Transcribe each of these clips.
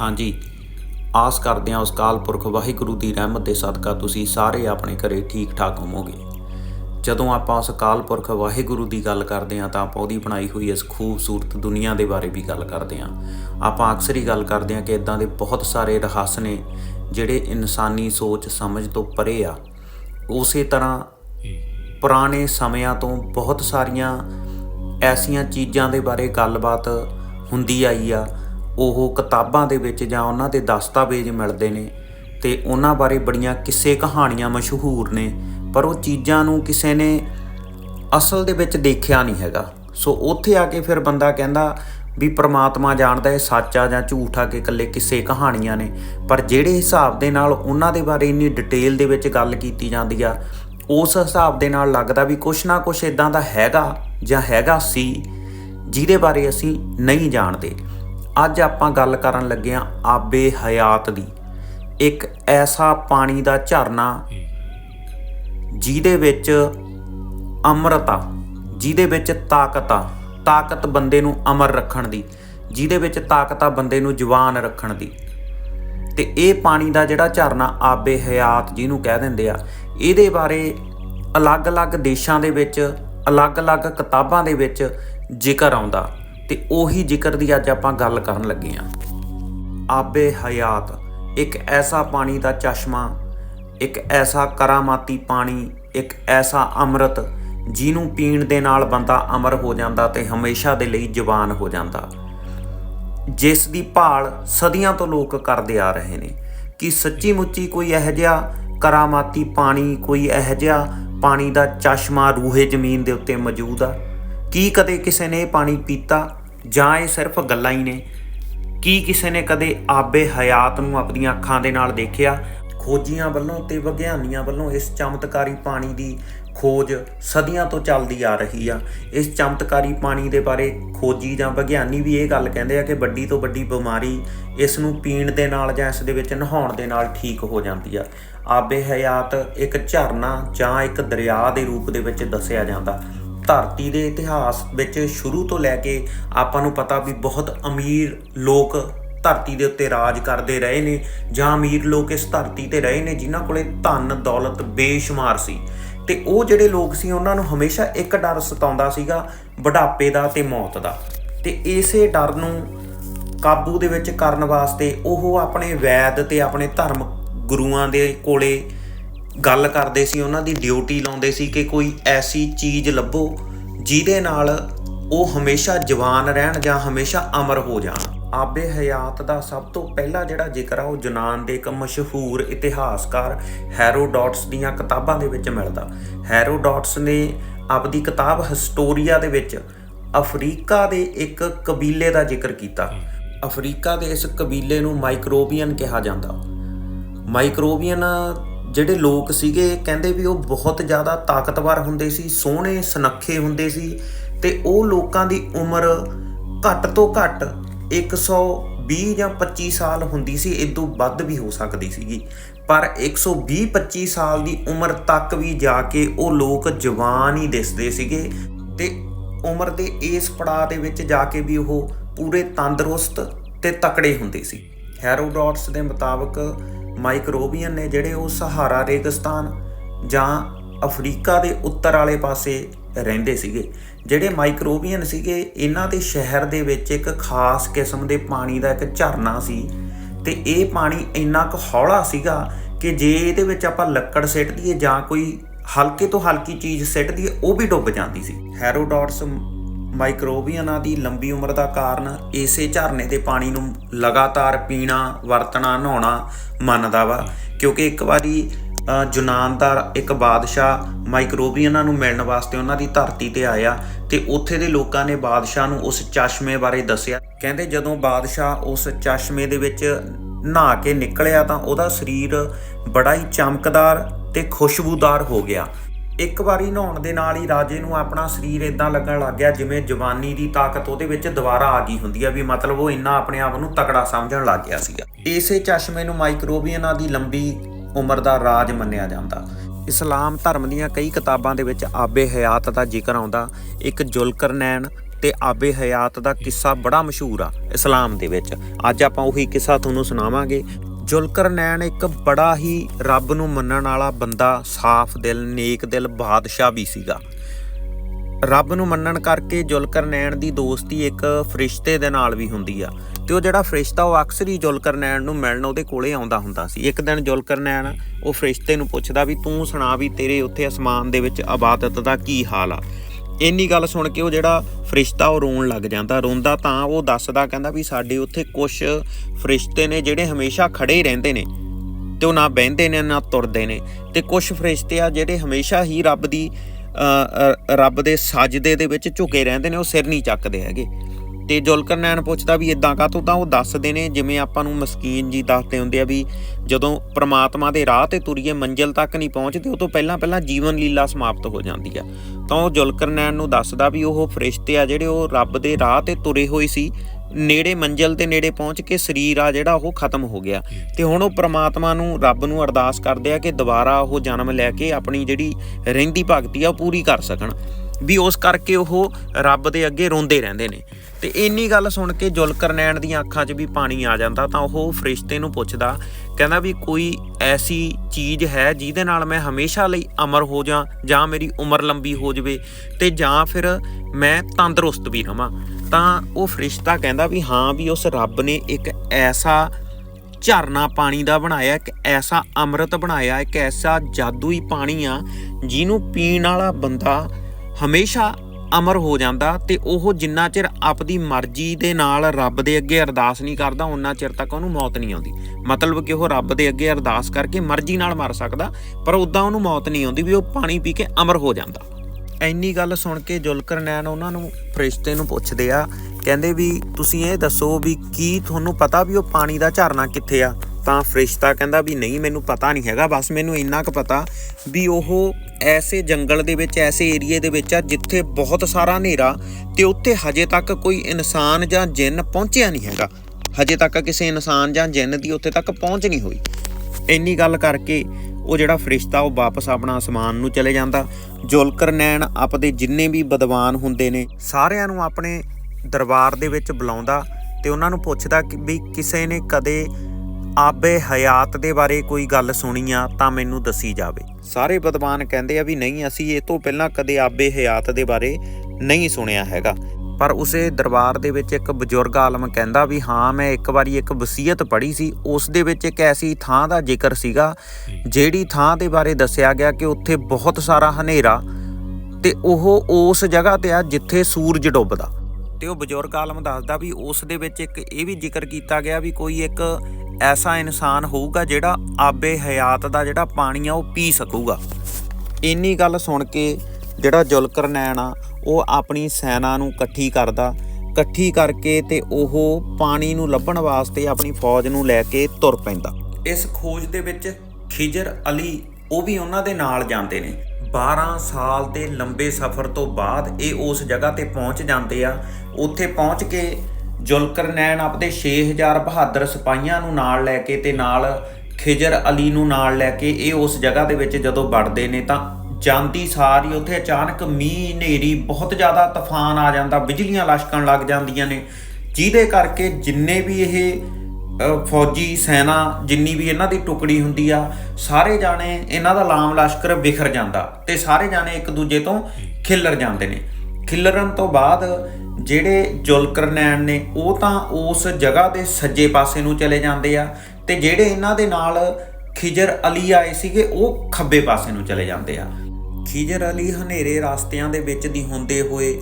ਹਾਂਜੀ। ਆਸ ਕਰਦੇ ਹਾਂ ਉਸ ਕਾਲ ਪੁਰਖ ਵਾਹਿਗੁਰੂ ਦੀ ਰਹਿਮਤ ਦੇ ਸਦਕਾ ਤੁਸੀਂ ਸਾਰੇ ਆਪਣੇ ਘਰੇ ਠੀਕ ਠਾਕ ਹੋਵੋਗੇ। ਜਦੋਂ ਆਪਾਂ ਉਸ ਕਾਲ ਪੁਰਖ ਵਾਹਿਗੁਰੂ ਦੀ ਗੱਲ ਕਰਦੇ ਹਾਂ ਤਾਂ ਆਪਾਂ ਉਹਦੀ ਬਣਾਈ ਹੋਈ ਇਸ ਖੂਬਸੂਰਤ ਦੁਨੀਆ ਦੇ ਬਾਰੇ ਵੀ ਗੱਲ ਕਰਦੇ ਹਾਂ। ਆਪਾਂ ਅਕਸਰ ਹੀ ਗੱਲ ਕਰਦੇ ਹਾਂ ਕਿ ਇਦਾਂ ਦੇ ਬਹੁਤ ਸਾਰੇ ਰਹੱਸ ਨੇ ਜਿਹੜੇ ਇਨਸਾਨੀ ਸੋਚ, ਸਮਝ ਤੋਂ ਪਰੇ ਆ। ਉਸੇ ਤਰ੍ਹਾਂ ਪੁਰਾਣੇ ਸਮਿਆਂ ਤੋਂ ਬਹੁਤ ਸਾਰੀਆਂ ਐਸੀਆਂ ਚੀਜ਼ਾਂ ਦੇ ਬਾਰੇ ਗੱਲਬਾਤ ਹੁੰਦੀ ਆਈ ਆ ਉਹ ਕਿਤਾਬਾਂ ਦੇ ਵਿੱਚ ਜਾਂ ਉਹਨਾਂ ਦੇ ਦਸਤਾਵੇਜ਼ ਮਿਲਦੇ ਨੇ ਤੇ ਉਹਨਾਂ ਬਾਰੇ ਬੜੀਆਂ ਕਿੱਸੇ ਕਹਾਣੀਆਂ ਮਸ਼ਹੂਰ ਨੇ, ਪਰ ਉਹ ਚੀਜ਼ਾਂ ਨੂੰ ਕਿਸੇ ਨੇ ਅਸਲ ਦੇ ਵਿੱਚ ਦੇਖਿਆ ਨਹੀਂ ਹੈਗਾ। ਸੋ ਉੱਥੇ ਆ ਕੇ ਫਿਰ ਬੰਦਾ ਕਹਿੰਦਾ ਵੀ ਪ੍ਰਮਾਤਮਾ ਜਾਣਦਾ ਇਹ ਸੱਚ ਆ ਜਾਂ ਝੂਠ ਆ ਕਿ ਇਕੱਲੇ ਕਿਸੇ ਕਹਾਣੀਆਂ ਨੇ, ਪਰ ਜਿਹੜੇ ਹਿਸਾਬ ਦੇ ਨਾਲ ਉਹਨਾਂ ਦੇ ਬਾਰੇ ਇੰਨੀ ਡਿਟੇਲ ਦੇ ਵਿੱਚ ਗੱਲ ਕੀਤੀ ਜਾਂਦੀ ਆ, ਉਸ ਹਿਸਾਬ ਦੇ ਨਾਲ ਲੱਗਦਾ ਵੀ ਕੁਛ ਨਾ ਕੁਛ ਇਦਾਂ ਦਾ ਹੈਗਾ ਜਾਂ ਹੈਗਾ ਸੀ, ਜਿਹਦੇ ਬਾਰੇ ਅਸੀਂ ਨਹੀਂ ਜਾਣਦੇ। ਅੱਜ ਆਪਾਂ ਗੱਲ ਕਰਨ ਲੱਗੇ ਆ ਆਬੇ ਹਯਾਤ ਦੀ। ਇੱਕ ਐਸਾ ਪਾਣੀ ਦਾ ਝਰਨਾ ਜਿਹਦੇ ਵਿੱਚ ਅੰਮ੍ਰਿਤ ਆ ਜਿਹਦੇ ਵਿੱਚ ਤਾਕਤ ਆ, ਤਾਕਤ ਬੰਦੇ ਨੂੰ ਅਮਰ ਰੱਖਣ ਦੀ, ਜਿਹਦੇ ਵਿੱਚ ਤਾਕਤ ਆ ਬੰਦੇ ਨੂੰ ਜਵਾਨ ਰੱਖਣ ਦੀ। ਤੇ ਇਹ ਪਾਣੀ ਦਾ ਜਿਹੜਾ ਝਰਨਾ ਆਬੇ ਹਯਾਤ ਜਿਹਨੂੰ ਕਹਿ ਦਿੰਦੇ ਆ, ਇਹਦੇ ਬਾਰੇ ਅਲੱਗ-ਅਲੱਗ ਦੇਸ਼ਾਂ ਦੇ ਵਿੱਚ, ਅਲੱਗ-ਅਲੱਗ ਕਿਤਾਬਾਂ ਦੇ ਵਿੱਚ ਜ਼ਿਕਰ ਆਉਂਦਾ। ਤੇ ਉਹੀ ਜ਼ਿਕਰ ਦੀ ਅੱਜ ਆਪਾਂ ਗੱਲ ਕਰਨ ਲੱਗੇ ਆ ਆਬੇ ਹਯਾਤ, ਇੱਕ ਐਸਾ ਪਾਣੀ ਦਾ ਚਸ਼ਮਾ, ਇੱਕ ਐਸਾ ਕਰਾਮਾਤੀ ਪਾਣੀ, ਇੱਕ ਐਸਾ ਅੰਮ੍ਰਿਤ ਜਿਹਨੂੰ ਪੀਣ ਦੇ ਨਾਲ ਬੰਦਾ ਅਮਰ ਹੋ ਜਾਂਦਾ ਤੇ ਹਮੇਸ਼ਾ ਦੇ ਲਈ ਜਵਾਨ ਹੋ ਜਾਂਦਾ। ਜਿਸ ਦੀ ਭਾਲ ਸਦੀਆਂ ਤੋਂ ਲੋਕ ਕਰਦੇ ਆ ਰਹੇ ਨੇ ਕਿ ਸੱਚੀ ਮੁੱਚੀ ਕੋਈ ਇਹੋ ਜਿਹਾ ਕਰਾਮਾਤੀ ਪਾਣੀ, ਕੋਈ ਇਹੋ ਜਿਹਾ ਪਾਣੀ ਦਾ ਚਸ਼ਮਾ ਰੂਹੇ ਜ਼ਮੀਨ ਦੇ ਉੱਤੇ ਮੌਜੂਦ ਆ। ਕੀ ਕਦੇ ਕਿਸੇ ਨੇ ਇਹ ਪਾਣੀ ਪੀਤਾ ਜਾਂ ਇਹ ਸਿਰਫ ਗੱਲਾਂ ਹੀ ਨੇ? ਕੀ ਕਿਸੇ ਨੇ ਕਦੇ ਆਬੇ ਹਯਾਤ ਨੂੰ ਆਪਣੀਆਂ ਅੱਖਾਂ ਦੇ ਨਾਲ ਦੇਖਿਆ? ਖੋਜੀਆਂ ਵੱਲੋਂ ਤੇ ਵਿਗਿਆਨੀਆਂ ਵੱਲੋਂ ਇਸ ਚਮਤਕਾਰੀ ਪਾਣੀ ਦੀ ਖੋਜ ਸਦੀਆਂ ਤੋਂ ਚੱਲਦੀ ਆ ਰਹੀ ਆ। ਇਸ ਚਮਤਕਾਰੀ ਪਾਣੀ ਦੇ ਬਾਰੇ ਖੋਜੀ ਜਾਂ ਵਿਗਿਆਨੀ ਵੀ ਇਹ ਗੱਲ ਕਹਿੰਦੇ ਆ ਕਿ ਵੱਡੀ ਤੋਂ ਵੱਡੀ ਬਿਮਾਰੀ ਇਸ ਨੂੰ ਪੀਣ ਦੇ ਨਾਲ ਜਾਂ ਇਸ ਦੇ ਵਿੱਚ ਨਹਾਉਣ ਦੇ ਨਾਲ ਠੀਕ ਹੋ ਜਾਂਦੀ ਆ। ਆਬੇ ਹਯਾਤ ਇੱਕ ਝਰਨਾ ਜਾਂ ਇੱਕ ਦਰਿਆ ਦੇ ਰੂਪ ਦੇ ਵਿੱਚ ਦੱਸਿਆ ਜਾਂਦਾ। ਧਰਤੀ ਦੇ ਇਤਿਹਾਸ ਵਿੱਚ ਸ਼ੁਰੂ ਤੋਂ ਲੈ ਕੇ ਆਪਾਂ ਨੂੰ ਪਤਾ ਵੀ ਬਹੁਤ ਅਮੀਰ ਲੋਕ ਧਰਤੀ ਦੇ ਉੱਤੇ ਰਾਜ ਕਰਦੇ ਰਹੇ ਨੇ, ਜਾਂ ਅਮੀਰ ਲੋਕ ਇਸ ਧਰਤੀ ਤੇ ਰਹੇ ਨੇ ਜਿਨ੍ਹਾਂ ਕੋਲੇ ਧਨ, ਦੌਲਤ, ਬੇਸ਼ੁਮਾਰ ਸੀ। ਤੇ ਉਹ ਜਿਹੜੇ ਲੋਕ ਸੀ, ਉਹਨਾਂ ਨੂੰ ਹਮੇਸ਼ਾ ਇੱਕ ਡਰ ਸਤਾਉਂਦਾ ਸੀਗਾ, ਬੁਢਾਪੇ ਦਾ ਤੇ ਮੌਤ ਦਾ। ਤੇ ਇਸੇ ਡਰ ਨੂੰ ਕਾਬੂ ਦੇ ਵਿੱਚ ਕਰਨ ਵਾਸਤੇ ਉਹ ਆਪਣੇ ਵੈਦ ਤੇ ਆਪਣੇ ਧਰਮ ਗੁਰੂਆਂ ਦੇ ਕੋਲੇ ਗੱਲ ਕਰਦੇ ਸੀ, ਉਹਨਾਂ ਦੀ ਡਿਊਟੀ ਲਾਉਂਦੇ ਸੀ ਕਿ ਕੋਈ ਐਸੀ ਚੀਜ਼ ਲੱਭੋ ਜਿਹਦੇ ਨਾਲ ਉਹ ਹਮੇਸ਼ਾ ਜਵਾਨ ਰਹਿਣ ਜਾਂ ਹਮੇਸ਼ਾ ਅਮਰ ਹੋ ਜਾਣ। ਆਬੇ ਹਯਾਤ ਦਾ ਸਭ ਤੋਂ ਪਹਿਲਾ ਜਿਹੜਾ ਜ਼ਿਕਰ ਆ, ਉਹ ਯੂਨਾਨ ਦੇ ਇੱਕ ਮਸ਼ਹੂਰ ਇਤਿਹਾਸਕਾਰ ਹੈਰੋਡੋਟਸ ਦੀਆਂ ਕਿਤਾਬਾਂ ਦੇ ਵਿੱਚ ਮਿਲਦਾ। ਹੈਰੋਡੋਟਸ ਨੇ ਆਪਦੀ ਕਿਤਾਬ ਹਿਸਟੋਰੀਆ ਦੇ ਵਿੱਚ ਅਫਰੀਕਾ ਦੇ ਇੱਕ ਕਬੀਲੇ ਦਾ ਜ਼ਿਕਰ ਕੀਤਾ। ਅਫਰੀਕਾ ਦੇ ਇਸ ਕਬੀਲੇ ਨੂੰ ਮਾਈਕਰੋਬੀਅਨ ਕਿਹਾ ਜਾਂਦਾ। ਮਾਈਕਰੋਬੀਅਨ ਜਿਹੜੇ ਲੋਕ ਸੀਗੇ ਕਹਿੰਦੇ ਵੀ ਉਹ ਬਹੁਤ ਜ਼ਿਆਦਾ ਤਾਕਤਵਰ ਹੁੰਦੇ ਸੀ, ਸੋਹਣੇ ਸੁਨੱਖੇ ਹੁੰਦੇ ਸੀ ਤੇ ਉਹ ਲੋਕਾਂ ਦੀ ਉਮਰ ਘੱਟ ਤੋਂ ਘੱਟ 120 ਜਾਂ 25 ਸਾਲ ਹੁੰਦੀ ਸੀ ਇਦੋਂ ਵੱਧ ਵੀ ਹੋ ਸਕਦੀ ਸੀਗੀ। ਪਰ 120 25 ਸਾਲ ਦੀ ਉਮਰ ਤੱਕ ਵੀ ਜਾ ਕੇ ਉਹ ਲੋਕ ਜਵਾਨ ਹੀ ਦਿਸਦੇ ਸੀਗੇ ਤੇ ਉਮਰ ਦੇ ਇਸ ਪੜਾਅ ਦੇ ਵਿੱਚ ਜਾ ਕੇ ਵੀ ਉਹ ਪੂਰੇ ਤੰਦਰੁਸਤ ਤੇ ਤਕੜੇ ਹੁੰਦੇ ਸੀ। ਹੈਰੋਡੋਟਸ ਦੇ ਮੁਤਾਬਕ ਮਾਈਕਰੋਬੀਅਨ ਨੇ ਜਿਹੜੇ ਉਹ ਸਹਾਰਾ ਰੇਗਿਸਤਾਨ ਜਾਂ ਅਫਰੀਕਾ ਦੇ ਉੱਤਰ ਵਾਲੇ ਪਾਸੇ ਰਹਿੰਦੇ ਸੀਗੇ। ਜਿਹੜੇ ਮਾਈਕਰੋਬੀਅਨ ਸੀਗੇ, ਇਹਨਾਂ ਦੇ ਸ਼ਹਿਰ ਦੇ ਵਿੱਚ ਇੱਕ ਖਾਸ ਕਿਸਮ ਦੇ ਪਾਣੀ ਦਾ ਇੱਕ ਝਰਨਾ ਸੀ ਤੇ ਇਹ ਪਾਣੀ ਇੰਨਾ ਕੁ ਹੌਲਾ ਸੀਗਾ ਕਿ ਜੇ ਇਹਦੇ ਵਿੱਚ ਆਪਾਂ ਲੱਕੜ ਸਿੱਟ ਦਈਏ ਜਾਂ ਕੋਈ ਹਲਕੇ ਤੋਂ ਹਲਕੀ ਚੀਜ਼ ਸਿੱਟ ਦਈਏ, ਉਹ ਵੀ ਡੁੱਬ ਜਾਂਦੀ ਸੀ। ਹੈਰੋਡੋਟਸ ਮਾਈਕਰੋਬੀਅਨਾਂ ਦੀ ਲੰਬੀ ਉਮਰ ਦਾ ਕਾਰਨ ਇਸੇ ਝਰਨੇ ਦੇ ਪਾਣੀ ਨੂੰ ਲਗਾਤਾਰ ਪੀਣਾ ਵਰਤਣਾ ਨਹਾਉਣਾ ਮੰਨਦਾ ਵਾ। ਕਿਉਂਕਿ ਇੱਕ ਵਾਰੀ ਅ, ਦਾ ਇੱਕ ਬਾਦਸ਼ਾਹ ਮਾਈਕਰੋਬੀਅਨਾਂ ਨੂੰ ਮਿਲਣ ਵਾਸਤੇ ਉਹਨਾਂ ਦੀ ਧਰਤੀ ਤੇ ਆਇਆ ਤੇ ਉੱਥੇ ਦੇ ਲੋਕਾਂ ਨੇ ਬਾਦਸ਼ਾਹ ਨੂੰ ਉਸ ਚਸ਼ਮੇ ਬਾਰੇ ਦੱਸਿਆ। ਕਹਿੰਦੇ ਜਦੋਂ ਬਾਦਸ਼ਾਹ ਉਸ ਚਸ਼ਮੇ ਦੇ ਵਿੱਚ ਨਹਾ ਕੇ ਨਿਕਲਿਆ ਤਾਂ ਉਹਦਾ ਸਰੀਰ ਬੜਾ ਹੀ ਚਮਕਦਾਰ ਤੇ ਖੁਸ਼ਬੂਦਾਰ ਹੋ ਗਿਆ। ਇੱਕ ਵਾਰੀ ਨਹਾਉਣ ਦੇ ਨਾਲ ਹੀ ਰਾਜੇ ਨੂੰ ਆਪਣਾ ਸਰੀਰ ਇਦਾਂ ਲੱਗਣ ਲੱਗ ਗਿਆ, ਜਿਵੇਂ ਜਵਾਨੀ ਦੀ ਤਾਕਤ ਉਹਦੇ ਵਿੱਚ ਦੁਬਾਰਾ ਆ ਗਈ ਹੁੰਦੀ ਆ ਵੀ ਮਤਲਬ ਉਹ ਇੰਨਾ ਆਪਣੇ ਆਪ ਨੂੰ ਤਕੜਾ ਸਮਝਣ ਲੱਗ ਗਿਆ ਸੀਗਾ। ਇਸੇ ਚਸ਼ਮੇ ਨੂੰ ਮਾਈਕਰੋਬੀਅਨਾਂ ਦੀ ਲੰਬੀ ਉਮਰ ਦਾ ਰਾਜ ਮੰਨਿਆ ਜਾਂਦਾ। ਇਸਲਾਮ ਧਰਮ ਦੀਆਂ ਕਈ ਕਿਤਾਬਾਂ ਦੇ ਵਿੱਚ ਆਬੇ ਹਯਾਤ ਦਾ ਜ਼ਿਕਰ ਆਉਂਦਾ। ਇੱਕ ਜੁਲਕਰਨੈਨ ਤੇ ਆਬੇ ਹਯਾਤ ਦਾ ਕਿੱਸਾ ਬੜਾ ਮਸ਼ਹੂਰ ਆ ਇਸਲਾਮ ਦੇ ਵਿੱਚ। ਅੱਜ ਆਪਾਂ ਉਹੀ ਕਿੱਸਾ ਤੁਹਾਨੂੰ ਸੁਣਾਵਾਂਗੇ। ਜੁਲਕਰਨੈਨ ਇੱਕ ਬੜਾ ਹੀ ਰੱਬ ਨੂੰ ਮੰਨਣ ਵਾਲਾ ਬੰਦਾ, ਸਾਫ਼ ਦਿਲ, ਨੇਕ ਦਿਲ, ਬਾਦਸ਼ਾਹ ਵੀ ਸੀਗਾ। ਰੱਬ ਨੂੰ ਮੰਨਣ ਕਰਕੇ ਜੁਲਕਰ ਨੈਣ ਦੀ ਦੋਸਤੀ ਇੱਕ ਫਰਿਸ਼ਤੇ ਦੇ ਨਾਲ ਵੀ ਹੁੰਦੀ ਆ। ਤੇ ਉਹ ਜਿਹੜਾ ਫਰਿਸ਼ਤਾ, ਉਹ ਅਕਸਰ ਹੀ ਜੁਲਕਰਨੈਨ ਨੂੰ ਮਿਲਣ ਉਹਦੇ ਕੋਲੇ ਆਉਂਦਾ ਹੁੰਦਾ ਸੀ। ਇੱਕ ਦਿਨ ਜੁਲਕਰ ਜੁਲਕਰਨੈਨ ਉਹ ਫਰਿਸ਼ਤੇ ਨੂੰ ਪੁੱਛਦਾ ਵੀ, ਤੂੰ ਸੁਣਾ ਵੀ ਤੇਰੇ ਉੱਥੇ ਅਸਮਾਨ ਦੇ ਵਿੱਚ ਆਬਾਦਤ ਦਾ ਕੀ ਹਾਲ ਆ? ਇੰਨੀ ਗੱਲ ਸੁਣ ਕੇ ਉਹ ਜਿਹੜਾ ਫਰਿਸ਼ਤਾ ਉਹ ਰੋਣ ਲੱਗ ਜਾਂਦਾ, ਰੋਂਦਾ ਤਾਂ ਉਹ ਦੱਸਦਾ, ਕਹਿੰਦਾ ਵੀ ਸਾਡੇ ਉੱਥੇ ਕੁਝ ਫਰਿਸ਼ਤੇ ਨੇ ਜਿਹੜੇ ਹਮੇਸ਼ਾ ਖੜੇ ਹੀ ਰਹਿੰਦੇ ਨੇ ਤੇ ਉਹ ਨਾ ਬਹਿੰਦੇ ਨੇ, ਨਾ ਤੁਰਦੇ ਨੇ ਤੇ ਕੁਝ ਫਰਿਸ਼ਤੇ ਆ ਜਿਹੜੇ ਹਮੇਸ਼ਾ ਹੀ ਰੱਬ ਦੀ ਰੱਬ ਦੇ ਸਾਜਦੇ ਦੇ ਵਿੱਚ ਝੁਕੇ ਰਹਿੰਦੇ ਨੇ, ਉਹ ਸਿਰ ਨਹੀਂ ਚੱਕਦੇ ਹੈਗੇ। ਤੇ ਜੁਲਕਰਨੈਨ ਪੁੱਛਦਾ ਵੀ ਇਦਾਂ ਕਾਹਤੋਂ? ਤਾਂ ਉਹ ਦੱਸਦੇ ਨੇ, ਜਿਵੇਂ ਆਪਾਂ ਨੂੰ ਮਸਕੀਨ ਜੀ ਦੱਸਦੇ ਹੁੰਦੇ ਆ ਵੀ ਜਦੋਂ ਪ੍ਰਮਾਤਮਾ ਦੇ ਰਾਹ ਤੇ ਤੁਰੀਏ, ਮੰਜ਼ਿਲ ਤੱਕ ਨਹੀਂ ਪਹੁੰਚਦੇ ਉਹ ਤੋਂ ਪਹਿਲਾਂ ਪਹਿਲਾਂ ਜੀਵਨ ਲੀਲਾ ਸਮਾਪਤ ਹੋ ਜਾਂਦੀ ਆ। ਤਾਂ ਉਹ ਜੁਲਕਰਨੈਨ ਨੂੰ ਦੱਸਦਾ ਵੀ ਉਹ ਫਰਿਸ਼ਤੇ ਆ ਜਿਹੜੇ ਉਹ ਰੱਬ ਦੇ ਰਾਹ ਤੇ ਤੁਰੇ ਹੋਏ ਸੀ। ਨੇੜੇ ਮੰਜ਼ਿਲ 'ਤੇ ਨੇੜੇ ਪਹੁੰਚ ਕੇ ਸਰੀਰ ਆ ਜਿਹੜਾ ਉਹ ਖਤਮ ਹੋ ਗਿਆ। ਤੇ ਹੁਣ ਉਹ ਪ੍ਰਮਾਤਮਾ ਨੂੰ, ਰੱਬ ਨੂੰ ਅਰਦਾਸ ਕਰਦੇ ਆ ਕਿ ਦੁਬਾਰਾ ਉਹ ਜਨਮ ਲੈ ਕੇ ਆਪਣੀ ਜਿਹੜੀ ਰਹਿੰਦੀ ਭਗਤੀ ਆ, ਉਹ ਪੂਰੀ ਕਰ ਸਕਣ। ਵੀ ਉਸ ਕਰਕੇ ਉਹ ਰੱਬ ਦੇ ਅੱਗੇ ਰੋਂਦੇ ਰਹਿੰਦੇ ਨੇ। ਤੇ ਇੰਨੀ ਗੱਲ ਸੁਣ ਕੇ ਜੁਲਕਰਨੈਣ ਦੀਆਂ ਅੱਖਾਂ 'ਚ ਵੀ ਪਾਣੀ ਆ ਜਾਂਦਾ ਤਾਂ ਉਹ ਫਰਿਸ਼ਤੇ ਨੂੰ ਪੁੱਛਦਾ, ਕਹਿੰਦਾ ਵੀ ਕੋਈ ਐਸੀ ਚੀਜ਼ ਹੈ ਜਿਹਦੇ ਨਾਲ ਮੈਂ ਹਮੇਸ਼ਾ ਲਈ ਅਮਰ ਹੋ ਜਾ, ਜਾਂ ਮੇਰੀ ਉਮਰ ਲੰਬੀ ਹੋ ਜਾਵੇ ਤੇ ਜਾਂ ਫਿਰ ਮੈਂ ਤੰਦਰੁਸਤ ਵੀ ਰਵਾਂ। ਤਾਂ ਉਹ ਫਰਿਸ਼ਤਾ ਕਹਿੰਦਾ ਵੀ ਹਾਂ ਵੀ ਉਸ ਰੱਬ ਨੇ ਇੱਕ ਐਸਾ ਝਰਨਾ ਪਾਣੀ ਦਾ ਬਣਾਇਆ, ਇੱਕ ਐਸਾ ਅੰਮ੍ਰਿਤ ਬਣਾਇਆ, ਇੱਕ ਐਸਾ ਜਾਦੂਈ ਪਾਣੀ ਆ ਜਿਹਨੂੰ ਪੀਣ ਵਾਲਾ ਬੰਦਾ ਹਮੇਸ਼ਾ ਅਮਰ ਹੋ ਜਾਂਦਾ ਤੇ ਉਹ ਜਿੰਨਾ ਚਿਰ ਆਪਦੀ ਮਰਜ਼ੀ ਦੇ ਨਾਲ ਰੱਬ ਦੇ ਅੱਗੇ ਅਰਦਾਸ ਨਹੀਂ ਕਰਦਾ ਉਹਨਾਂ ਚਿਰ ਤੱਕ ਉਹਨੂੰ ਮੌਤ ਨਹੀਂ ਆਉਂਦੀ। ਮਤਲਬ ਕਿ ਉਹ ਰੱਬ ਦੇ ਅੱਗੇ ਅਰਦਾਸ ਕਰਕੇ ਮਰਜ਼ੀ ਨਾਲ ਮਰ ਸਕਦਾ, ਪਰ ਉਦਾਂ ਉਹਨੂੰ ਮੌਤ ਨਹੀਂ ਆਉਂਦੀ ਵੀ ਉਹ ਪਾਣੀ ਪੀ ਕੇ ਅਮਰ ਹੋ ਜਾਂਦਾ। ਇੰਨੀ ਗੱਲ ਸੁਣ ਕੇ ਜੁਲਕਰਨੈਨ ਉਹਨਾਂ ਨੂੰ ਫਰਿਸ਼ਤੇ ਨੂੰ ਪੁੱਛਦੇ ਆ, ਕਹਿੰਦੇ ਵੀ ਤੁਸੀਂ ਇਹ ਦੱਸੋ ਵੀ ਕੀ ਤੁਹਾਨੂੰ ਪਤਾ ਵੀ ਉਹ ਪਾਣੀ ਦਾ ਝਰਨਾ ਕਿੱਥੇ ਆ? ਤਾਂ ਫਰਿਸ਼ਤਾ ਕਹਿੰਦਾ ਵੀ ਨਹੀਂ, ਮੈਨੂੰ ਪਤਾ ਨਹੀਂ ਹੈਗਾ, ਬਸ ਮੈਨੂੰ ਇੰਨਾ ਕੁ ਪਤਾ ਵੀ ਉਹ ਐਸੇ ਜੰਗਲ ਦੇ ਵਿੱਚ, ਐਸੇ ਏਰੀਏ ਦੇ ਵਿੱਚ ਆ ਜਿੱਥੇ ਬਹੁਤ ਸਾਰਾ ਹਨੇਰਾ ਤੇ ਉੱਥੇ ਹਜੇ ਤੱਕ ਕੋਈ ਇਨਸਾਨ ਜਾਂ ਜਿੰਨ ਪਹੁੰਚਿਆ ਨਹੀਂ ਹੈਗਾ। ਹਜੇ ਤੱਕ ਕਿਸੇ ਇਨਸਾਨ ਜਾਂ ਜਿੰਨ ਦੀ ਉੱਥੇ ਤੱਕ ਪਹੁੰਚ ਨਹੀਂ ਹੋਈ। ਇੰਨੀ ਗੱਲ ਕਰਕੇ ਉਹ ਜਿਹੜਾ ਫਰਿਸ਼ਤਾ ਉਹ ਵਾਪਸ ਆਪਣਾ ਅਸਮਾਨ ਨੂੰ ਚਲੇ ਜਾਂਦਾ। ਜੁਲਕਰਨੈਨ ਆਪਦੇ ਜਿੰਨੇ ਵੀ ਬਦਵਾਨ ਹੁੰਦੇ ਨੇ, ਸਾਰਿਆਂ ਨੂੰ ਆਪਣੇ ਦਰਬਾਰ ਦੇ ਵਿੱਚ ਬੁਲਾਉਂਦਾ ਤੇ ਉਹਨਾਂ ਨੂੰ ਪੁੱਛਦਾ ਕਿ ਵੀ ਕਿਸੇ ਨੇ ਕਦੇ ਆਬੇ ਹਯਾਤ ਦੇ ਬਾਰੇ ਕੋਈ ਗੱਲ ਸੁਣੀ ਆ ਤਾਂ ਮੈਨੂੰ ਦੱਸੀ ਜਾਵੇ। ਸਾਰੇ ਵਿਦਵਾਨ ਕਹਿੰਦੇ ਆ ਵੀ ਨਹੀਂ, ਅਸੀਂ ਇਹ ਤੋਂ ਪਹਿਲਾਂ ਕਦੇ ਆਬੇ ਹਯਾਤ ਦੇ ਬਾਰੇ ਨਹੀਂ ਸੁਣਿਆ ਹੈਗਾ। ਪਰ ਉਸੇ ਦਰਬਾਰ ਦੇ ਵਿੱਚ ਇੱਕ ਬਜ਼ੁਰਗ ਆਲਮ ਕਹਿੰਦਾ ਵੀ ਹਾਂ, ਮੈਂ ਇੱਕ ਵਾਰੀ ਇੱਕ ਵਸੀਅਤ ਪੜ੍ਹੀ ਸੀ। ਉਸ ਦੇ ਵਿੱਚ ਇੱਕ ਐਸੀ ਥਾਂ ਦਾ ਜ਼ਿਕਰ ਸੀਗਾ, ਜਿਹੜੀ ਥਾਂ ਦੇ ਬਾਰੇ ਦੱਸਿਆ ਗਿਆ ਕਿ ਉੱਥੇ ਬਹੁਤ ਸਾਰਾ ਹਨੇਰਾ ਤੇ ਉਹ ਉਸ ਜਗ੍ਹਾ ਤੇ ਆ ਜਿੱਥੇ ਸੂਰਜ ਡੁੱਬਦਾ। ਤੇ ਉਹ ਬਜ਼ੁਰਗ ਆਲਮ ਦੱਸਦਾ ਵੀ ਉਸ ਦੇ ਵਿੱਚ ਇੱਕ ਇਹ ਵੀ ਜ਼ਿਕਰ ਕੀਤਾ ਗਿਆ ਵੀ ਕੋਈ ਇੱਕ ਐਸਾ ਇਨਸਾਨ ਹੋਊਗਾ ਜਿਹੜਾ ਆਬੇ ਹਯਾਤ ਦਾ ਜਿਹੜਾ ਪਾਣੀ ਆ ਉਹ ਪੀ ਸਕੂਗਾ। ਇੰਨੀ ਗੱਲ ਸੁਣ ਕੇ ਜਿਹੜਾ ਜੁਲਕਰਨੈਨ ਆ, ਉਹ ਆਪਣੀ ਸੈਨਾ ਨੂੰ ਇਕੱਠੀ ਕਰਦਾ। ਇਕੱਠੀ ਕਰਕੇ ਤੇ ਉਹ ਪਾਣੀ ਨੂੰ ਲੱਭਣ ਵਾਸਤੇ ਆਪਣੀ ਫੌਜ ਨੂੰ ਲੈ ਕੇ ਤੁਰ ਪੈਂਦਾ। ਇਸ ਖੋਜ ਦੇ ਵਿੱਚ ਖਿਜਰ ਅਲੀ ਉਹ ਵੀ ਉਹਨਾਂ ਦੇ ਨਾਲ ਜਾਂਦੇ ਨੇ। 12 ਸਾਲ ਦੇ ਲੰਬੇ ਸਫ਼ਰ ਤੋਂ ਬਾਅਦ ਇਹ ਉਸ ਜਗ੍ਹਾ ਤੇ ਪਹੁੰਚ ਜਾਂਦੇ ਆ। ਉੱਥੇ ਪਹੁੰਚ ਕੇ ਜੁਲਕਰਨੈਨ ਆਪਦੇ 6000 ਬਹਾਦਰ ਸਿਪਾਹੀਆਂ ਨੂੰ ਨਾਲ ਲੈ ਕੇ ਤੇ ਨਾਲ ਖਿਜਰ ਅਲੀ ਨੂੰ ਨਾਲ ਲੈ ਕੇ ਇਹ ਉਸ ਜਗ੍ਹਾ ਦੇ ਵਿੱਚ ਜਦੋਂ ਵੜਦੇ ਨੇ ਤਾਂ ਜਾਂਦੀ ਸਾਰ ਹੀ ਉੱਥੇ ਅਚਾਨਕ ਮੀਂਹ, ਹਨੇਰੀ, ਬਹੁਤ ਜ਼ਿਆਦਾ ਤੂਫਾਨ ਆ ਜਾਂਦਾ, ਬਿਜਲੀਆਂ ਲਸ਼ਕਣ ਲੱਗ ਜਾਂਦੀਆਂ ਨੇ। ਜਿਹਦੇ ਕਰਕੇ ਜਿੰਨੇ ਵੀ ਇਹ ਫੌਜੀ ਸੈਨਾ, ਜਿੰਨੀ ਵੀ ਇਹਨਾਂ ਦੀ ਟੁਕੜੀ ਹੁੰਦੀ ਆ, ਸਾਰੇ ਜਾਣੇ ਇਹਨਾਂ ਦਾ ਲਾਮ ਲਸ਼ਕਰ ਵਿਖਰ ਜਾਂਦਾ ਤੇ ਸਾਰੇ ਜਾਣੇ ਇੱਕ ਦੂਜੇ ਤੋਂ ਖਿੱਲਰ ਜਾਂਦੇ ਨੇ। ਖਿੱਲਰਨ ਤੋਂ ਬਾਅਦ ਜਿਹੜੇ ਜੁਲਕਰਨੈਣ ਨੇ, ਉਹ ਤਾਂ ਉਸ ਜਗ੍ਹਾ ਦੇ ਸੱਜੇ ਪਾਸੇ ਨੂੰ ਚਲੇ ਜਾਂਦੇ ਆ ਤੇ ਜਿਹੜੇ ਇਹਨਾਂ ਦੇ ਨਾਲ ਖਿਜਰ ਅਲੀ ਆਏ ਸੀਗੇ, ਉਹ ਖੱਬੇ ਪਾਸੇ ਨੂੰ ਚਲੇ ਜਾਂਦੇ ਆ। ਖਿਜਰ ਅਲੀ ਹਨੇਰੇ ਰਸਤਿਆਂ ਦੇ ਵਿੱਚ ਦੀ ਹੁੰਦੇ ਹੋਏ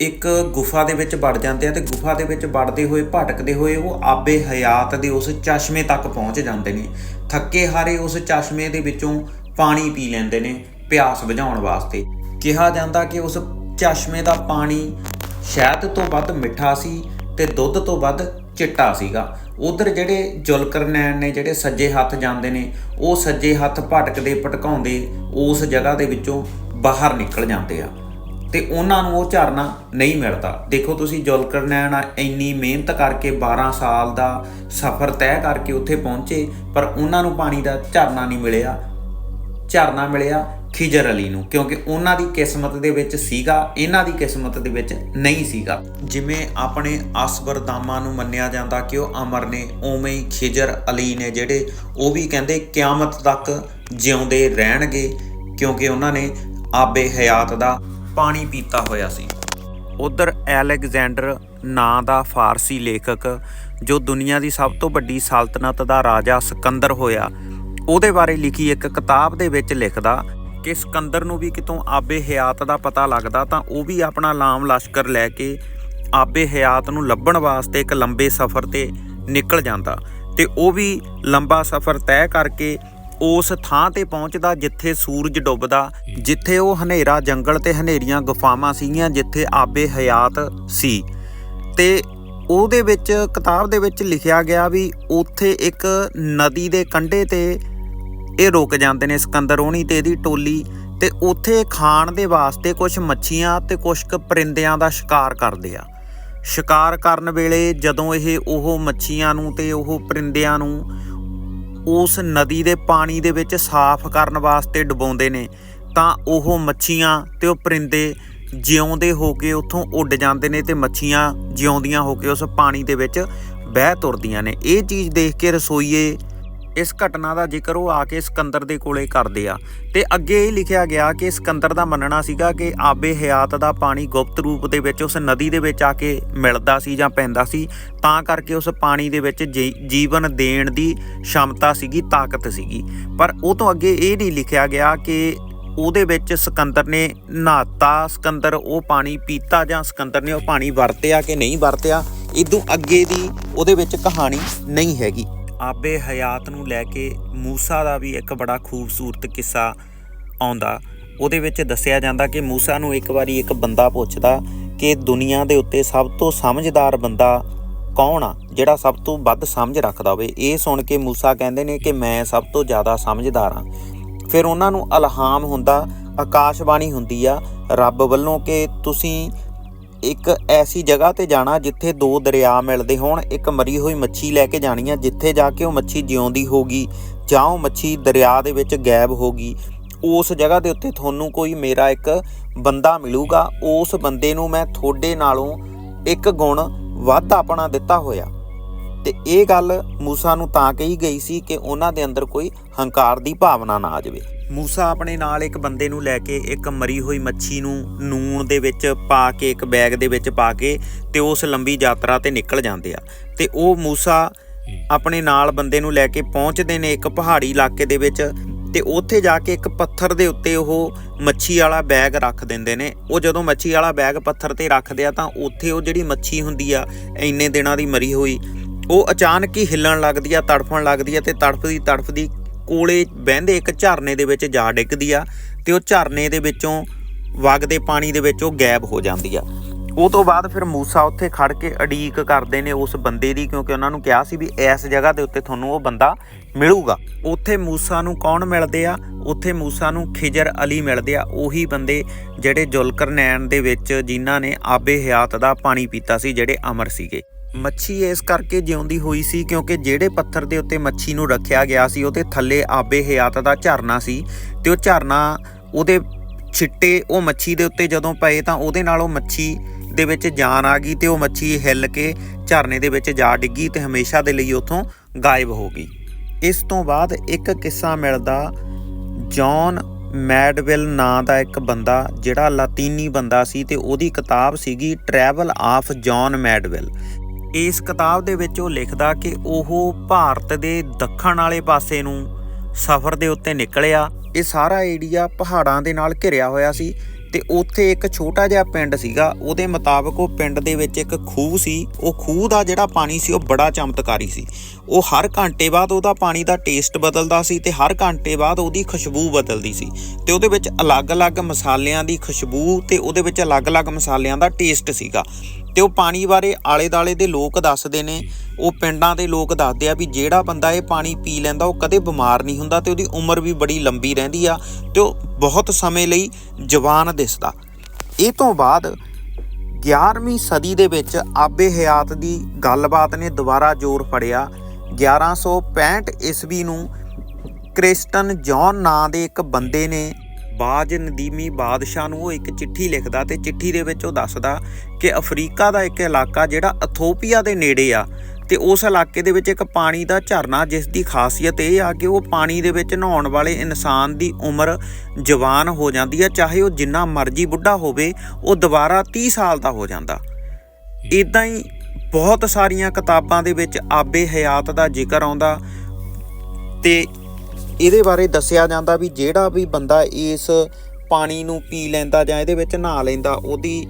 ਇੱਕ ਗੁਫਾ ਦੇ ਵਿੱਚ ਵੜ ਜਾਂਦੇ ਆ ਤੇ ਗੁਫਾ ਦੇ ਵਿੱਚ ਵੜਦੇ ਹੋਏ, ਭਟਕਦੇ ਹੋਏ ਉਹ ਆਬੇ ਹਯਾਤ ਦੇ ਉਸ ਚਸ਼ਮੇ ਤੱਕ ਪਹੁੰਚ ਜਾਂਦੇ ਨੇ। ਥੱਕੇ ਹਾਰੇ ਉਸ ਚਸ਼ਮੇ ਦੇ ਵਿੱਚੋਂ ਪਾਣੀ ਪੀ ਲੈਂਦੇ ਨੇ ਪਿਆਸ ਬੁਝਾਉਣ ਵਾਸਤੇ। ਕਿਹਾ ਜਾਂਦਾ ਕਿ ਉਸ ਚਸ਼ਮੇ ਦਾ ਪਾਣੀ ਸ਼ਹਿਦ ਤੋਂ ਵੱਧ ਮਿੱਠਾ ਸੀ ਤੇ ਦੁੱਧ ਤੋਂ ਵੱਧ ਚਿੱਟਾ ਸੀਗਾ। ਉਧਰ ਜਿਹੜੇ ਜੁਲਕਰਨੈਣ ਨੇ, ਜਿਹੜੇ ਸੱਜੇ ਹੱਥ ਜਾਂਦੇ ਨੇ, ਉਹ ਸੱਜੇ ਹੱਥ ਭਟਕਦੇ, ਭਟਕਾਉਂਦੇ, ਉਸ ਜਗ੍ਹਾ ਦੇ ਵਿੱਚੋਂ ਬਾਹਰ ਨਿਕਲ ਜਾਂਦੇ ਆ। ਤੇ ਉਹਨਾਂ ਨੂੰ ਉਹ ਝਰਨਾ ਨਹੀਂ ਮਿਲਦਾ। ਦੇਖੋ ਤੁਸੀਂ ਜੁਲਕਰਨੈਣ ਇੰਨੀ ਮਿਹਨਤ ਕਰਕੇ 12 ਸਾਲ ਦਾ ਸਫ਼ਰ ਤੈਅ ਕਰਕੇ ਉੱਥੇ ਪਹੁੰਚੇ, ਪਰ ਉਹਨਾਂ ਨੂੰ ਪਾਣੀ ਦਾ ਝਰਨਾ ਨਹੀਂ ਮਿਲਿਆ। ਝਰਨਾ ਮਿਲਿਆ ਖਿਜਰ ਅਲੀ ਨੂੰ, ਕਿਉਂਕਿ ਉਹਨਾਂ ਦੀ ਕਿਸਮਤ ਦੇ ਵਿੱਚ ਸੀਗਾ, ਇਹਨਾਂ ਦੀ ਕਿਸਮਤ ਦੇ ਵਿੱਚ ਨਹੀਂ ਸੀਗਾ। ਜਿਵੇਂ ਆਪਣੇ ਅਸਬਰਦਾਮਾ ਨੂੰ ਮੰਨਿਆ ਜਾਂਦਾ ਕਿ ਉਹ ਅਮਰ ਨੇ, ਉਵੇਂ ਹੀ ਖਿਜਰ ਅਲੀ ਨੇ ਜਿਹੜੇ, ਉਹ ਵੀ ਕਹਿੰਦੇ ਕਿਆਮਤ ਤੱਕ ਜਿਉਂਦੇ ਰਹਿਣਗੇ, ਕਿਉਂਕਿ ਉਹਨਾਂ ਨੇ ਆਬੇ ਹਯਾਤ ਦਾ ਪਾਣੀ ਪੀਤਾ ਹੋਇਆ ਸੀ। ਉਧਰ ਐਲੈਗਜ਼ੈਂਡਰ ਨਾਂ ਦਾ ਫਾਰਸੀ ਲੇਖਕ, ਜੋ ਦੁਨੀਆ ਦੀ ਸਭ ਤੋਂ ਵੱਡੀ ਸਲਤਨਤ ਦਾ ਰਾਜਾ ਸਿਕੰਦਰ ਹੋਇਆ, ਉਹਦੇ ਬਾਰੇ ਲਿਖੀ ਇੱਕ ਕਿਤਾਬ ਦੇ ਵਿੱਚ ਲਿਖਦਾ ਕਿ ਸਿਕੰਦਰ ਨੂੰ ਵੀ ਕਿਤੋਂ ਆਬੇ ਹਯਾਤ ਦਾ ਪਤਾ ਲੱਗਦਾ ਤਾਂ ਉਹ ਵੀ ਆਪਣਾ ਲਾਮ ਲਸ਼ਕਰ ਲੈ ਕੇ ਆਬੇ ਹਯਾਤ ਨੂੰ ਲੱਭਣ ਵਾਸਤੇ ਇੱਕ ਲੰਬੇ ਸਫ਼ਰ ਤੇ ਨਿਕਲ ਜਾਂਦਾ ਤੇ ਉਹ ਵੀ ਲੰਬਾ ਸਫ਼ਰ ਤੈਅ ਕਰਕੇ ਉਸ ਥਾਂ ਤੇ ਪਹੁੰਚਦਾ ਜਿੱਥੇ ਸੂਰਜ ਡੁੱਬਦਾ, ਜਿੱਥੇ ਉਹ ਹਨੇਰਾ ਜੰਗਲ ਤੇ ਹਨੇਰੀਆਂ ਗੁਫਾਵਾਂ ਸੀਗੀਆਂ, ਜਿੱਥੇ ਆਬੇ ਹਯਾਤ ਸੀ। ਤੇ ਉਹਦੇ ਵਿੱਚ, ਕਿਤਾਬ ਦੇ ਵਿੱਚ ਲਿਖਿਆ ਗਿਆ ਵੀ ਉੱਥੇ ਇੱਕ ਨਦੀ ਦੇ ਕੰਢੇ ਤੇ ਇਹ ਰੁਕ ਜਾਂਦੇ ਨੇ ਸਿਕੰਦਰ ਹੋਣੀ ਤੇ ਇਹਦੀ ਟੋਲੀ ਤੇ ਉੱਥੇ ਖਾਣ ਦੇ ਵਾਸਤੇ ਕੁਝ ਮੱਛੀਆਂ ਤੇ ਕੁਝ ਕੁ ਪਰਿੰਦਿਆਂ ਦਾ ਸ਼ਿਕਾਰ ਕਰਦੇ ਆ। ਸ਼ਿਕਾਰ ਕਰਨ ਵੇਲੇ ਜਦੋਂ ਇਹ ਉਹ ਮੱਛੀਆਂ ਨੂੰ ਤੇ ਉਹ ਪਰਿੰਦਿਆਂ ਨੂੰ ਉਸ ਨਦੀ ਦੇ ਪਾਣੀ ਦੇ ਵਿੱਚ ਸਾਫ਼ ਕਰਨ ਵਾਸਤੇ ਡੁਬਾਉਂਦੇ ਨੇ, ਤਾਂ ਉਹ ਮੱਛੀਆਂ ਤੇ ਉਹ ਪਰਿੰਦੇ ਜਿਉਂਦੇ ਹੋ ਕੇ ਉੱਥੋਂ ਉੱਡ ਜਾਂਦੇ ਨੇ ਤੇ ਮੱਛੀਆਂ ਜਿਉਂਦੀਆਂ ਹੋ ਕੇ ਉਸ ਪਾਣੀ ਦੇ ਵਿੱਚ ਬਹਿ ਤੁਰਦੀਆਂ ਨੇ। ਇਹ ਚੀਜ਼ ਦੇਖ ਕੇ ਰਸੋਈਏ ਇਸ ਘਟਨਾ ਦਾ ਜ਼ਿਕਰ ਉਹ ਆ ਕੇ ਸਿਕੰਦਰ ਦੇ ਕੋਲੇ ਕਰਦੇ ਆ। ਤੇ ਅੱਗੇ ਇਹ ਲਿਖਿਆ ਗਿਆ ਕਿ ਸਿਕੰਦਰ ਦਾ ਮੰਨਣਾ ਸੀਗਾ ਕਿ ਆਬੇ ਹਯਾਤ ਦਾ ਪਾਣੀ ਗੁਪਤ ਰੂਪ ਦੇ ਵਿੱਚ ਉਸ ਨਦੀ ਦੇ ਵਿੱਚ ਆ ਕੇ ਮਿਲਦਾ ਸੀ ਜਾਂ ਪੈਂਦਾ ਸੀ, ਤਾਂ ਕਰਕੇ ਉਸ ਪਾਣੀ ਦੇ ਵਿੱਚ ਜੀ- ਜੀਵਨ ਦੇਣ ਦੀ ਸ਼ਮਤਾ ਸੀਗੀ, ਤਾਕਤ ਸੀਗੀ। ਪਰ ਉਹ ਤੋਂ ਅੱਗੇ ਇਹ ਨਹੀਂ ਲਿਖਿਆ ਗਿਆ ਕਿ ਉਹਦੇ ਵਿੱਚ ਸਿਕੰਦਰ ਨੇ ਨਹਾਤਾ, ਸਿਕੰਦਰ ਉਹ ਪਾਣੀ ਪੀਤਾ ਜਾਂ ਸਿਕੰਦਰ ਨੇ ਉਹ ਪਾਣੀ ਵਰਤਿਆ ਕਿ ਨਹੀਂ ਵਰਤਿਆ, ਇਦੋਂ ਅੱਗੇ ਦੀ ਉਹਦੇ ਵਿੱਚ ਕਹਾਣੀ ਨਹੀਂ ਹੈਗੀ। ਆਬੇ ਹਯਾਤ ਨੂੰ ਲੈ ਕੇ ਮੂਸਾ ਦਾ ਵੀ ਇੱਕ ਬੜਾ ਖੂਬਸੂਰਤ ਕਿੱਸਾ ਆਉਂਦਾ। ਉਹਦੇ ਵਿੱਚ ਦੱਸਿਆ ਜਾਂਦਾ ਕਿ ਮੂਸਾ ਨੂੰ ਇੱਕ ਵਾਰੀ ਇੱਕ ਬੰਦਾ ਪੁੱਛਦਾ ਕਿ ਦੁਨੀਆ ਦੇ ਉੱਤੇ ਸਭ ਤੋਂ ਸਮਝਦਾਰ ਬੰਦਾ ਕੌਣ ਆ, ਜਿਹੜਾ ਸਭ ਤੋਂ ਵੱਧ ਸਮਝ ਰੱਖਦਾ ਹੋਵੇ। ਇਹ ਸੁਣ ਕੇ ਮੂਸਾ ਕਹਿੰਦੇ ਨੇ ਕਿ ਮੈਂ ਸਭ ਤੋਂ ਜ਼ਿਆਦਾ ਸਮਝਦਾਰ ਹਾਂ। ਫਿਰ ਉਹਨਾਂ ਨੂੰ ਇਲਹਾਮ ਹੁੰਦਾ ਆਕਾਸ਼ਬਾਣੀ ਹੁੰਦੀ ਆ, ਰੱਬ ਵੱਲੋਂ ਕਿ ਤੁਸੀਂ ਇੱਕ ਐਸੀ ਜਗ੍ਹਾ ਤੇ ਜਾਣਾ ਜਿੱਥੇ ਦੋ ਦਰਿਆ ਮਿਲਦੇ ਹੋਣ, ਇੱਕ ਮਰੀ ਹੋਈ ਮੱਛੀ ਲੈ ਕੇ ਜਾਣੀ ਆ, ਜਿੱਥੇ ਜਾ ਕੇ ਉਹ ਮੱਛੀ ਜਿਉਂਦੀ ਹੋਗੀ ਜਾਂ ਉਹ ਮੱਛੀ ਦਰਿਆ ਦੇ ਵਿੱਚ ਗਾਇਬ ਹੋਗੀ ਉਸ ਜਗ੍ਹਾ ਦੇ ਉੱਤੇ ਤੁਹਾਨੂੰ ਕੋਈ ਮੇਰਾ ਇੱਕ ਬੰਦਾ ਮਿਲੂਗਾ। ਉਸ ਬੰਦੇ ਨੂੰ ਮੈਂ ਤੁਹਾਡੇ ਨਾਲੋਂ ਇੱਕ ਗੁਣ ਵੱਧ ਆਪਣਾ ਦਿੱਤਾ ਹੋਇਆ। ਤੇ ਇਹ ਗੱਲ ਮੂਸਾ ਨੂੰ ਤਾਂ ਕਹੀ ਗਈ ਸੀ ਕਿ ਉਹਨਾਂ ਦੇ ਅੰਦਰ ਕੋਈ ਹੰਕਾਰ ਦੀ ਭਾਵਨਾ ਨਾ ਆ ਜਾਵੇ। ਮੂਸਾ ਆਪਣੇ ਨਾਲ ਇੱਕ ਬੰਦੇ ਨੂੰ ਲੈ ਕੇ ਇੱਕ ਮਰੀ ਹੋਈ ਮੱਛੀ ਨੂੰ ਨੂਣ ਦੇ ਵਿੱਚ ਪਾ ਕੇ ਇੱਕ ਬੈਗ ਦੇ ਵਿੱਚ ਪਾ ਕੇ ਤੇ ਉਸ ਲੰਬੀ ਯਾਤਰਾ ਤੇ ਨਿਕਲ ਜਾਂਦੇ ਆ। ਤੇ ਉਹ ਮੂਸਾ ਆਪਣੇ ਨਾਲ ਬੰਦੇ ਨੂੰ ਲੈ ਕੇ ਪਹੁੰਚਦੇ ਨੇ ਇੱਕ ਪਹਾੜੀ ਇਲਾਕੇ ਦੇ ਵਿੱਚ ਤੇ ਉੱਥੇ ਜਾ ਕੇ ਇੱਕ ਪੱਥਰ ਦੇ ਉੱਤੇ ਉਹ ਮੱਛੀ ਵਾਲਾ ਬੈਗ ਰੱਖ ਦਿੰਦੇ ਨੇ। ਉਹ ਜਦੋਂ ਮੱਛੀ ਵਾਲਾ ਬੈਗ ਪੱਥਰ ਤੇ ਰੱਖਦੇ ਆ ਤਾਂ ਉੱਥੇ ਉਹ ਜਿਹੜੀ ਮੱਛੀ ਹੁੰਦੀ ਆ ਇੰਨੇ ਦਿਨਾਂ ਦੀ ਮਰੀ ਹੋਈ ਉਹ ਅਚਾਨਕ ਹੀ ਹਿੱਲਣ ਲੱਗਦੀ ਆ ਤੜਫਣ ਲੱਗਦੀ ਆ ਤੇ ਤੜਫਦੀ ਤੜਫਦੀ ਕੋਲੇ ਬਹਿੰਦੇ ਇੱਕ ਝਰਨੇ ਦੇ ਵਿੱਚ ਜਾ ਡਿੱਗਦੀ ਆ ਤੇ ਉਹ ਝਰਨੇ ਦੇ ਵਿੱਚੋਂ ਵਗਦੇ ਪਾਣੀ ਦੇ ਵਿੱਚ ਉਹ ਗਾਇਬ ਹੋ ਜਾਂਦੀ ਆ। ਉਹ ਤੋਂ ਬਾਅਦ ਫਿਰ ਮੂਸਾ ਉੱਥੇ ਖੜ ਕੇ ਅਡੀਕ ਕਰਦੇ ਨੇ ਉਸ ਬੰਦੇ ਦੀ ਕਿਉਂਕਿ ਉਹਨਾਂ ਨੂੰ ਕਿਹਾ ਸੀ ਵੀ ਇਸ ਜਗ੍ਹਾ ਦੇ ਉੱਤੇ ਤੁਹਾਨੂੰ ਉਹ ਬੰਦਾ ਮਿਲੂਗਾ। ਉੱਥੇ ਮੂਸਾ ਨੂੰ ਕੌਣ ਮਿਲਦੇ ਆ? ਉੱਥੇ ਮੂਸਾ ਨੂੰ ਖਿਜਰ ਅਲੀ ਮਿਲਦੇ ਆ। ਉਹੀ ਬੰਦੇ ਜਿਹੜੇ ਜੁਲਕਰਨੈਨ ਦੇ ਵਿੱਚ ਜਿਨ੍ਹਾਂ ਨੇ ਆਬੇ ਹਯਾਤ ਦਾ ਪਾਣੀ ਪੀਤਾ ਸੀ, ਜਿਹੜੇ ਅਮਰ ਸੀਗੇ। ਮੱਛੀ ਇਸ ਕਰਕੇ ਜਿਉਂਦੀ ਹੋਈ ਸੀ ਕਿਉਂਕਿ ਜਿਹੜੇ ਪੱਥਰ ਦੇ ਉੱਤੇ ਮੱਛੀ ਨੂੰ ਰੱਖਿਆ ਗਿਆ ਸੀ, ਉਹਦੇ ਥੱਲੇ ਆਬੇ ਹਯਾਤ ਦਾ ਝਰਨਾ ਸੀ ਤੇ ਉਹ ਝਰਨਾ ਉਹਦੇ ਛਿੱਟੇ, ਉਹ ਮੱਛੀ ਦੇ ਉੱਤੇ ਜਦੋਂ ਪਏ ਤਾਂ ਉਹਦੇ ਨਾਲ ਉਹ ਮੱਛੀ ਦੇ ਵਿੱਚ ਜਾਨ ਆ ਗਈ ਤੇ ਉਹ ਮੱਛੀ ਹਿੱਲ ਕੇ ਝਰਨੇ ਦੇ ਵਿੱਚ ਜਾ ਡਿੱਗੀ ਤੇ ਹਮੇਸ਼ਾ ਦੇ ਲਈ ਉੱਥੋਂ ਗਾਇਬ ਹੋ ਗਈ। ਇਸ ਤੋਂ ਬਾਅਦ ਇੱਕ ਕਿੱਸਾ ਮਿਲਦਾ, ਜੌਨ ਮੈਡਵਿਲ ਨਾਂ ਦਾ ਇੱਕ ਬੰਦਾ ਜਿਹੜਾ ਲਾਤੀਨੀ ਬੰਦਾ ਸੀ ਤੇ ਉਹਦੀ ਕਿਤਾਬ ਸੀਗੀ, ਟਰੈਵਲ ਆਫ ਜੌਨ ਮੈਡਵਿਲ। ਇਸ ਕਿਤਾਬ ਦੇ ਵਿੱਚ ਉਹ ਲਿਖਦਾ ਕਿ ਉਹ ਭਾਰਤ ਦੇ ਦੱਖਣ ਵਾਲੇ ਪਾਸੇ ਨੂੰ ਸਫ਼ਰ ਦੇ ਉੱਤੇ ਨਿਕਲਿਆ। ਇਹ ਸਾਰਾ ਏਰੀਆ ਪਹਾੜਾਂ ਦੇ ਨਾਲ ਘਿਰਿਆ ਹੋਇਆ ਸੀ ਤੇ ਉੱਥੇ ਇੱਕ ਛੋਟਾ ਜਿਹਾ ਪਿੰਡ ਸੀਗਾ। ਉਹਦੇ ਮੁਤਾਬਕ ਉਹ ਪਿੰਡ ਦੇ ਵਿੱਚ ਇੱਕ ਖੂਹ ਸੀ। ਉਹ ਖੂਹ ਦਾ ਜਿਹੜਾ ਪਾਣੀ ਸੀ, ਉਹ ਬੜਾ ਚਮਤਕਾਰੀ ਸੀ। ਉਹ ਹਰ ਘੰਟੇ ਬਾਅਦ ਉਹਦਾ ਪਾਣੀ ਦਾ ਟੇਸਟ ਬਦਲਦਾ ਸੀ ਤੇ ਹਰ ਘੰਟੇ ਬਾਅਦ ਉਹਦੀ ਖੁਸ਼ਬੂ ਬਦਲਦੀ ਸੀ ਤੇ ਉਹਦੇ ਵਿੱਚ ਅਲੱਗ-ਅਲੱਗ ਮਸਾਲਿਆਂ ਦੀ ਖੁਸ਼ਬੂ ਤੇ ਉਹਦੇ ਵਿੱਚ ਅਲੱਗ-ਅਲੱਗ ਮਸਾਲਿਆਂ ਦਾ ਟੇਸਟ ਸੀਗਾ। ਤੇ ਉਹ ਪਾਣੀ ਬਾਰੇ ਆਲੇ-ਦਾਲੇ ਦੇ ਲੋਕ ਦੱਸਦੇ ਨੇ। ਉਹ ਪਿੰਡਾਂ ਦੇ ਲੋਕ ਦੱਸਦੇ ਆ ਵੀ ਜਿਹੜਾ ਬੰਦਾ ਇਹ ਪਾਣੀ ਪੀ ਲੈਂਦਾ ਉਹ ਕਦੇ ਬਿਮਾਰ ਨਹੀਂ ਹੁੰਦਾ ਤੇ ਉਹਦੀ ਉਮਰ ਵੀ ਬੜੀ ਲੰਬੀ ਰਹਿੰਦੀ ਆ ਤੇ ਉਹ ਬਹੁਤ ਸਮੇਂ ਲਈ ਜਵਾਨ ਦਿਸਦਾ। ਇਹ ਤੋਂ ਬਾਅਦ 11ਵੀਂ ਸਦੀ ਦੇ ਵਿੱਚ ਆਬੇ ਹਯਾਤ ਦੀ ਗੱਲਬਾਤ ਨੇ ਦੁਬਾਰਾ ਜ਼ੋਰ ਫੜਿਆ। 1165 ਈਸਵੀ ਨੂੰ ਕ੍ਰਿਸਟਨ ਜੌਨ ਨਾਂ ਦੇ ਇੱਕ ਬੰਦੇ ਨੇ ਬਾਜ ਨਦੀਮੀ ਬਾਦਸ਼ਾਹ ਨੂੰ ਉਹ ਇੱਕ ਚਿੱਠੀ ਲਿਖਦਾ ਤੇ ਚਿੱਠੀ ਦੇ ਵਿੱਚ ਉਹ ਦੱਸਦਾ ਕਿ ਅਫਰੀਕਾ ਦਾ ਇੱਕ ਇਲਾਕਾ ਜਿਹੜਾ ਇਥੋਪੀਆ ਦੇ ਨੇੜੇ ਆ ਤੇ ਉਸ ਇਲਾਕੇ ਦੇ ਵਿੱਚ ਇੱਕ ਪਾਣੀ ਦਾ ਝਰਨਾ ਜਿਸ ਦੀ ਖਾਸੀਅਤ ਇਹ ਆ ਕਿ ਉਹ ਪਾਣੀ ਦੇ ਵਿੱਚ ਨਹਾਉਣ ਵਾਲੇ ਇਨਸਾਨ ਦੀ ਉਮਰ ਜਵਾਨ ਹੋ ਜਾਂਦੀ ਆ, ਚਾਹੇ ਉਹ ਜਿੰਨਾ ਮਰਜ਼ੀ ਬੁੱਢਾ ਹੋਵੇ, ਉਹ ਦੁਬਾਰਾ 30 ਸਾਲ ਦਾ ਹੋ ਜਾਂਦਾ। ਇਦਾਂ ਹੀ ਬਹੁਤ ਸਾਰੀਆਂ ਕਿਤਾਬਾਂ ਦੇ ਵਿੱਚ ਆਬੇ ਹਯਾਤ ਦਾ ਜ਼ਿਕਰ ਆਉਂਦਾ ਤੇ ਇਹਦੇ ਬਾਰੇ ਦੱਸਿਆ ਜਾਂਦਾ ਵੀ ਜਿਹੜਾ ਵੀ ਬੰਦਾ ਇਸ ਪਾਣੀ ਨੂੰ ਪੀ ਲੈਂਦਾ ਜਾਂ ਇਹਦੇ ਵਿੱਚ ਨਹਾ ਲੈਂਦਾ, ਉਹਦੀ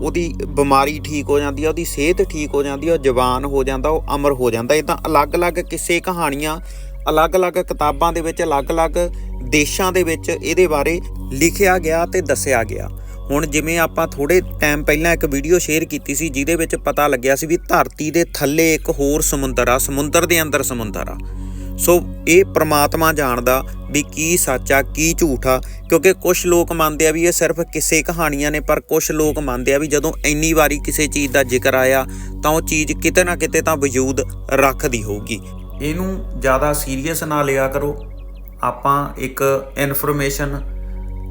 ਉਹਦੀ ਬਿਮਾਰੀ ਠੀਕ ਹੋ ਜਾਂਦੀ ਆ, ਉਹਦੀ ਸਿਹਤ ਠੀਕ ਹੋ ਜਾਂਦੀ ਹੈ ਉਹ ਜਵਾਨ ਹੋ ਜਾਂਦਾ, ਉਹ ਅਮਰ ਹੋ ਜਾਂਦਾ। ਇਹ ਤਾਂ ਅਲੱਗ-ਅਲੱਗ ਕਿਸੇ ਕਹਾਣੀਆਂ, ਅਲੱਗ-ਅਲੱਗ ਕਿਤਾਬਾਂ ਦੇ ਵਿੱਚ, ਅਲੱਗ-ਅਲੱਗ ਦੇਸ਼ਾਂ ਦੇ ਵਿੱਚ ਇਹਦੇ ਬਾਰੇ ਲਿਖਿਆ ਗਿਆ ਤੇ ਦੱਸਿਆ ਗਿਆ। ਹੁਣ ਜਿਵੇਂ ਆਪਾਂ ਥੋੜੇ ਟਾਈਮ ਪਹਿਲਾਂ ਇੱਕ ਵੀਡੀਓ ਸ਼ੇਅਰ ਕੀਤੀ ਸੀ, ਜਿਹਦੇ ਵਿੱਚ ਪਤਾ ਲੱਗਿਆ ਸੀ ਵੀ ਧਰਤੀ ਦੇ ਥੱਲੇ ਇੱਕ ਹੋਰ ਸਮੁੰਦਰ ਆ, ਸਮੁੰਦਰ ਦੇ ਅੰਦਰ ਸਮੁੰਦਰ ਆ। ਸੋ ਇਹ ਪ੍ਰਮਾਤਮਾ ਜਾਣਦਾ ਵੀ ਕੀ ਸੱਚ ਆ, ਕੀ ਝੂਠ ਆ, ਕਿਉਂਕਿ ਕੁਝ ਲੋਕ ਮੰਨਦੇ ਆ ਵੀ ਇਹ ਸਿਰਫ ਕਿਸੇ ਕਹਾਣੀਆਂ ਨੇ, ਪਰ ਕੁਝ ਲੋਕ ਮੰਨਦੇ ਆ ਵੀ ਜਦੋਂ ਇੰਨੀ ਵਾਰੀ ਕਿਸੇ ਚੀਜ਼ ਦਾ ਜ਼ਿਕਰ ਆਇਆ ਤਾਂ ਉਹ ਚੀਜ਼ ਕਿਤੇ ਨਾ ਕਿਤੇ ਤਾਂ ਵਜੂਦ ਰੱਖਦੀ ਹੋਊਗੀ। ਇਹਨੂੰ ਜ਼ਿਆਦਾ ਸੀਰੀਅਸ ਨਾ ਲਿਆ ਕਰੋ। ਆਪਾਂ ਇੱਕ ਇਨਫੋਰਮੇਸ਼ਨ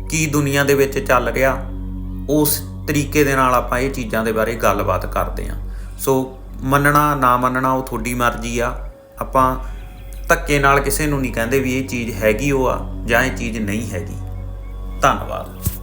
ਕੀ ਦੁਨੀਆ ਦੇ ਵਿੱਚ ਚੱਲ ਰਿਹਾ, ਉਸ ਤਰੀਕੇ ਦੇ ਨਾਲ ਆਪਾਂ ਇਹ ਚੀਜ਼ਾਂ ਦੇ ਬਾਰੇ ਗੱਲਬਾਤ ਕਰਦੇ ਹਾਂ ਸੋ ਮੰਨਣਾ, ਨਾ ਮੰਨਣਾ ਉਹ ਤੁਹਾਡੀ ਮਰਜ਼ੀ ਆ। ਆਪਾਂ ਧੱਕੇ ਨਾਲ ਕਿਸੇ ਨੂੰ ਨਹੀਂ ਕਹਿੰਦੇ ਵੀ ਇਹ ਚੀਜ਼ ਹੈਗੀ ਉਹ ਆ ਜਾਂ ਇਹ ਚੀਜ਼ ਨਹੀਂ ਹੈਗੀ। ਧੰਨਵਾਦ।